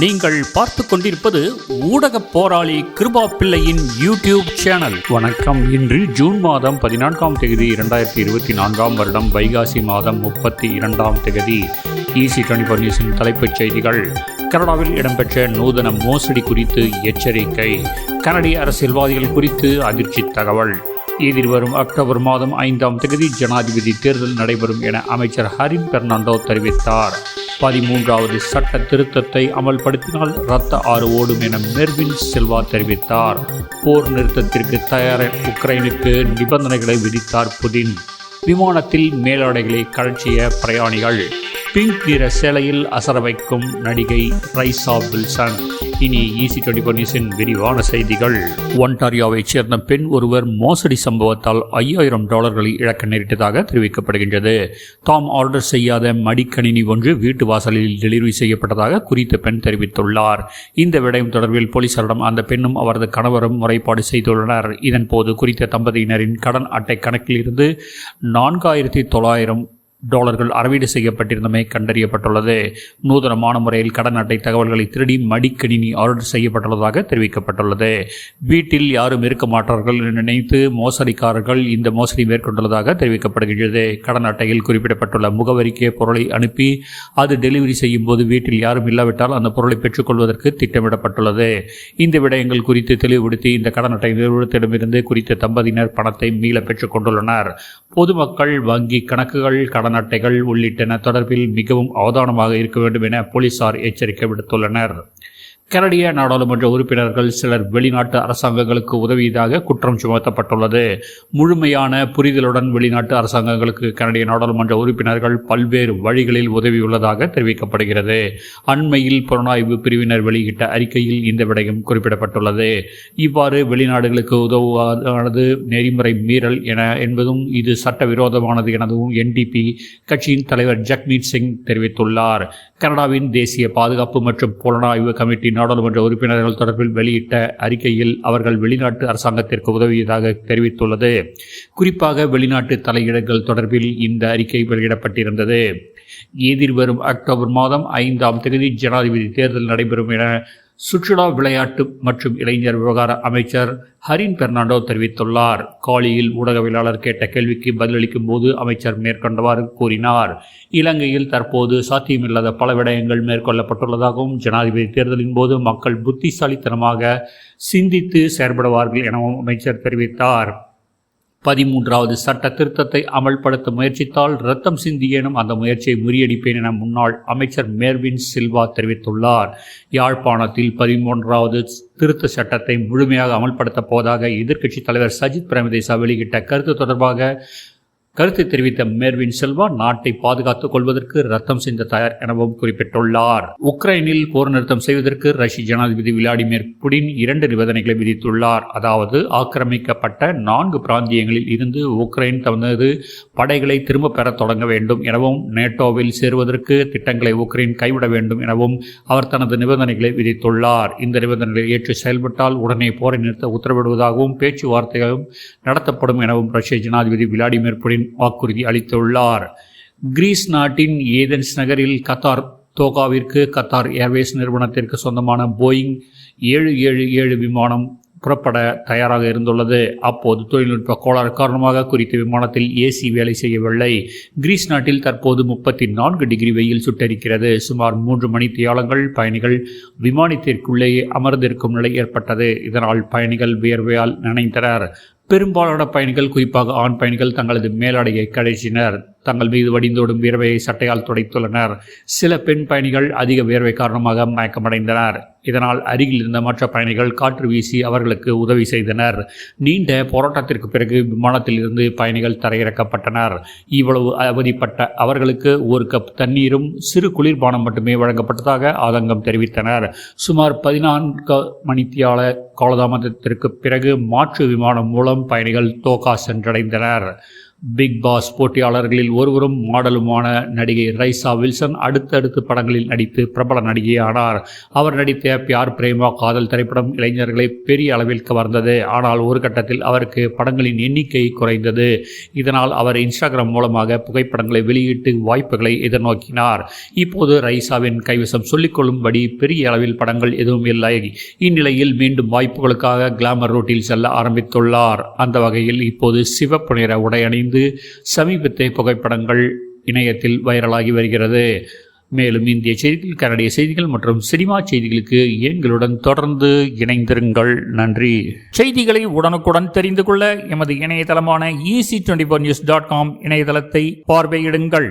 நீங்கள் பார்த்து கொண்டிருப்பது ஊடக போராளி கிருபா பிள்ளையின் யூடியூப் சேனல். வணக்கம். இன்று ஜூன் மாதம் பதினான்காம் தேதி இரண்டாயிரத்தி இருபத்தி நான்காம் வருடம் வைகாசி மாதம் முப்பத்தி இரண்டாம் தேதி. ஈசி டுவெண்டி நியூஸின் தலைப்புச் செய்திகள். கனடாவில் இடம்பெற்ற நூதன மோசடி குறித்து எச்சரிக்கை. கனடிய அரசியல்வாதிகள் குறித்து அதிர்ச்சி தகவல். எதிர்வரும் அக்டோபர் மாதம் ஐந்தாம் தேதி ஜனாதிபதி தேர்தல் நடைபெறும் என அமைச்சர் ஹரின் பெர்னாண்டோ தெரிவித்தார். பதிமூன்றாவது சட்ட திருத்தத்தை அமல்படுத்தினால் இரத்த ஆறு ஓடும் என மெர்வின் செல்வா தெரிவித்தார். போர் நிறுத்தத்திற்கு தயார உக்ரைனுக்கு நிபந்தனைகளை விதித்தார் புதின். விமானத்தில் மேலாடைகளை கழற்றிய பிரயாணிகள். பிங்க் நிற சேலையில் அசர வைக்கும் நடிகை ரைசா வில்சன். இனி ஈசி டுவெண்டி நியூஸின் விரிவான செய்திகள். ஒன்டாரியோவைச் சேர்ந்த பெண் ஒருவர் மோசடி சம்பவத்தால் ஐயாயிரம் டாலர்களை இழக்க நேரிட்டதாக தெரிவிக்கப்படுகின்றது. தாம் ஆர்டர் செய்யாத மடிக்கணினி ஒன்று வீட்டு வாசலில் டெலிவரி செய்யப்பட்டதாக குறித்த பெண் தெரிவித்துள்ளார். இந்த விடயம் தொடர்பில் போலீசாரிடம் அந்த பெண்ணும் அவரது கணவரும் முறைப்பாடு செய்துள்ளனர். இதன்போது குறித்த தம்பதியினரின் கடன் அட்டை கணக்கில் இருந்து நான்காயிரத்தி தொள்ளாயிரம் டாலர்கள் அறவீடு செய்யப்பட்டிருந்தமை கண்டறியப்பட்டுள்ளது. நூதனமான முறையில் கடன் அட்டை தகவல்களை திருடி மடிக்கணினி ஆர்டர் செய்யப்பட்டுள்ளதாக தெரிவிக்கப்பட்டுள்ளது. வீட்டில் யாரும் இருக்க மாட்டார்கள் என்று நினைத்து மோசடிக்காரர்கள் இந்த மோசடி மேற்கொண்டுள்ளதாக தெரிவிக்கப்படுகின்றது. கடன் அட்டையில் குறிப்பிடப்பட்டுள்ள முகவரிக்கே பொருளை அனுப்பி அது டெலிவரி செய்யும் போது வீட்டில் யாரும் இல்லாவிட்டால் அந்த பொருளை பெற்றுக்கொள்வதற்கு திட்டமிடப்பட்டுள்ளது. இந்த விடயங்கள் குறித்து தெளிவுபடுத்தி இந்த கடன் அட்டை நிறுவனத்திடமிருந்து குறித்த தம்பதியினர் பணத்தை மீள பெற்றுக் கொண்டுள்ளனர் பொதுமக்கள் வங்கி கணக்குகள் கடன் அட்டைகள் உள்ளிட்டன. தொடர்பில் மிகவும் அவதானமாக இருக்க வேண்டும் என போலீசார் எச்சரிக்கை விடுத்துள்ளனர். கனடிய நாடாளுமன்ற உறுப்பினர்கள் சிலர் வெளிநாட்டு அரசாங்கங்களுக்கு உதவியதாக குற்றம் சுமத்தப்பட்டுள்ளது. முழுமையான புரிதலுடன் வெளிநாட்டு அரசாங்கங்களுக்கு கனடிய நாடாளுமன்ற உறுப்பினர்கள் பல்வேறு வழிகளில் உதவியுள்ளதாக தெரிவிக்கப்படுகிறது. அண்மையில் புலனாய்வு பிரிவினர் வெளியிட்ட அறிக்கையில் இந்த விடயம் குறிப்பிடப்பட்டுள்ளது. இவ்வாறு வெளிநாடுகளுக்கு உதவுவதானது நெறிமுறை மீறல் என என்பதும் இது சட்டவிரோதமானது எனவும் என்டிபி கட்சியின் தலைவர் ஜக்மீத் சிங் தெரிவித்துள்ளார். கனடாவின் தேசிய பாதுகாப்பு மற்றும் புலனாய்வு கமிட்டி நாடாளுமன்ற உறுப்பினர்கள் தொடர்பில் வெளியிட்ட அறிக்கையில் அவர்கள் வெளிநாட்டு அரசாங்கத்திற்கு உதவியதாக தெரிவித்துள்ளது. குறிப்பாக வெளிநாட்டு தலையீடுகள் தொடர்பில் இந்த அறிக்கை வெளியிடப்பட்டிருந்தது. எதிர்வரும் அக்டோபர் மாதம் ஐந்தாம் தேதி ஜனாதிபதி தேர்தல் நடைபெறும் என சுற்றுலா விளையாட்டு மற்றும் இளைஞர் விவகார அமைச்சர் ஹரின் பெர்னாண்டோ தெரிவித்துள்ளார். காலியில் ஊடகவியலாளர் கேட்ட கேள்விக்கு பதிலளிக்கும் போது அமைச்சர் மேற்கொண்டவாறு கூறினார். இலங்கையில் தற்போது சாத்தியமில்லாத பல விடயங்கள் மேற்கொள்ளப்பட்டுள்ளதாகவும் ஜனாதிபதி தேர்தலின் போது மக்கள் புத்திசாலித்தனமாக சிந்தித்து செயற்படுவார்கள் எனவும் அமைச்சர் தெரிவித்தார். பதிமூன்றாவது சட்ட திருத்தத்தை அமல்படுத்த முயற்சித்தால் ரத்தம் சிந்தியேனும் அந்த முயற்சியை முறியடிப்பேன் என முன்னாள் அமைச்சர் மேர்வின் சில்வா தெரிவித்துள்ளார். யாழ்ப்பாணத்தில் பதிமூன்றாவது திருத்த சட்டத்தை முழுமையாக அமல்படுத்தப் போவதாக எதிர்க்கட்சித் தலைவர் சஜித் பிரேமதேசா வெளியிட்ட கருத்து தொடர்பாக கருத்து தெரிவித்த மேர்வின் செல்வா நாட்டை பாதுகாத்துக் கொள்வதற்கு ரத்தம் சிந்த தயார் எனவும் குறிப்பிட்டுள்ளார். உக்ரைனில் போர் நிறுத்தம் செய்வதற்கு ரஷ்ய ஜனாதிபதி விளாடிமிர் புடின் இரண்டு நிபந்தனைகளை விதித்துள்ளார். அதாவது ஆக்கிரமிக்கப்பட்ட நான்கு பிராந்தியங்களில் இருந்து உக்ரைன் தனது படைகளை திரும்ப பெற தொடங்க வேண்டும் எனவும் நேட்டோவில் சேருவதற்கு திட்டங்களை உக்ரைன் கைவிட வேண்டும் எனவும் அவர் தனது நிபந்தனைகளை விதித்துள்ளார். இந்த நிபந்தனைகளை ஏற்று செயல்பட்டால் உடனே போரை நிறுத்த உத்தரவிடுவதாகவும் பேச்சுவார்த்தைகளும் நடத்தப்படும் எனவும் ரஷ்ய ஜனாதிபதி விளாடிமிர் புடின் வாக்குறுதி அளித்துள்ளார். கிரீஸ் நாட்டின் ஏதென்ஸ் நகரில் கத்தார் தோகாவிற்கு கத்தார் ஏர்வேஸ் நிறுவனத்திற்கு சொந்தமான போயிங் ஏழு ஏழு ஏழு விமானம் புறப்பட தயாராக இருந்துள்ளது. அப்போது தொழில்நுட்ப கோளாறு காரணமாக குறித்த விமானத்தில் ஏசி வேலை செய்யவில்லை. கிரீஸ் நாட்டில் தற்போது முப்பத்தி நான்கு டிகிரி வெயில் சுட்டரிக்கிறது. சுமார் மூன்று மணி தியாலங்கள் பயணிகள் விமானத்திற்குள்ளேயே அமர்ந்திருக்கும் நிலை ஏற்பட்டது. இதனால் பயணிகள் வியர்வையால் நனைந்தனர். பெரும்பாலான பயணிகள் குறிப்பாக ஆண் பயணிகள் தங்களது மேலாடையை கடைசினர் தங்கள் மீது வடிந்தோடும் வியர்வையை சட்டையால் துடைத்துள்ளனர். சில பெண் பயணிகள் அதிக வியர்வை காரணமாக மயக்கமடைந்தனர். இதனால் அருகில் இருந்த மற்ற பயணிகள் காற்று வீசி அவர்களுக்கு உதவி செய்தனர். நீண்ட போராட்டத்திற்கு பிறகு விமானத்தில் இருந்து பயணிகள் தரையிறக்கப்பட்டனர். இவ்வளவு அவதிப்பட்ட அவர்களுக்கு ஒரு கப் தண்ணீரும் சிறு குளிர்பானம் மட்டுமே வழங்கப்பட்டதாக ஆதங்கம் தெரிவித்தனர். சுமார் பதினான்கு மணித்தியால காலதாமதத்திற்கு பிறகு மாற்று விமானம் மூலம் பயணிகள் தோகா சென்றடைந்தனர். பிக் பாஸ் போட்டியாளர்களில் ஒருவரும் மாடலுமான நடிகை ரைசா வில்சன் அடுத்தடுத்து படங்களில் நடித்து பிரபல நடிகை ஆனார் அவர் நடித்த பியார் பிரேமா காதல் திரைப்படம் இளைஞர்களை பெரிய அளவில் கவர்ந்தது. ஆனால் ஒரு கட்டத்தில் அவருக்கு படங்களின் எண்ணிக்கை குறைந்தது. இதனால் அவர் இன்ஸ்டாகிராம் மூலமாக புகைப்படங்களை வெளியிட்டு வாய்ப்புகளை எதிர்நோக்கினார். இப்போது ரைசாவின் கைவசம் சொல்லிக்கொள்ளும்படி பெரிய அளவில் படங்கள் எதுவும் இல்லை. இந்நிலையில் மீண்டும் வாய்ப்புகளுக்காக கிளாமர் ரோட்டில் செல்ல ஆரம்பித்துள்ளார். அந்த வகையில் இப்போது சிவப்பு நிற உடை அணிந்து சமீபத்திய புகைப்படங்கள் இணையத்தில் வைரலாகி வருகிறது. மேலும் இந்திய செய்திகள் கனடிய செய்திகள் மற்றும் சினிமா செய்திகளுக்கு எங்களுடன் தொடர்ந்து இணைந்திருங்கள். நன்றி. செய்திகளை உடனுக்குடன் தெரிந்து கொள்ள எமது இணையதளமான EC twenty four news dot com இணையதளத்தை பார்வையிடுங்கள்.